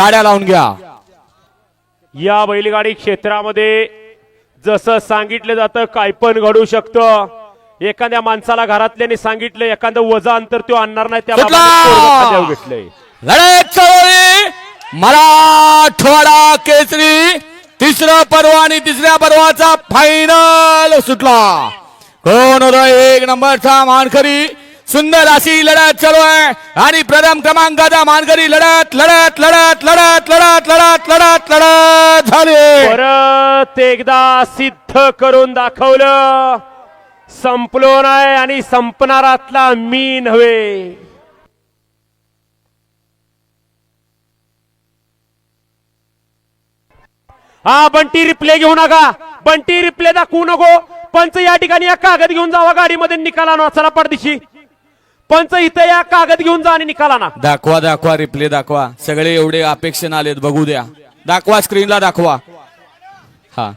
गाड्या लावून घ्या. या बैलगाडी क्षेत्रामध्ये जसं सांगितलं जातं काय पण घडू शकतं. एखाद्या माणसाला घरातल्याने सांगितलं एखादं वजा अंतर तो आणणार नाही त्या सुटला! बाबतीत घेतलंय. लढत मराठवाडा केसरी तिसरं पर्व आणि तिसऱ्या पर्वाचा फायनल सुटला. कोण होता? एक नंबरचा मानकरी सुंदर अशी लढत चालू आहे. आणि प्रथम क्रमांकाचा मानकरी लढत लढत लढत लढत लढत लढत लढत लढत झाले. परत एकदा सिद्ध करून दाखवलं. संपलो नाही आणि संपणारातला मी नव्हे. हा बंटी रिप्ले घेऊ नका. बंटी रिप्ले दाखवू नको. पंच या ठिकाणी एक कागद घेऊन जावा. गाडीमध्ये निकाला ना चला पडदिशी. पंच इथं या कागद घेऊन जा आणि निकाला ना. दाखवा दाखवा रिप्ले दाखवा. सगळे एवढे अपेक्षण आलेत बघू द्या. दाखवा स्क्रीनला दाखवा. हा.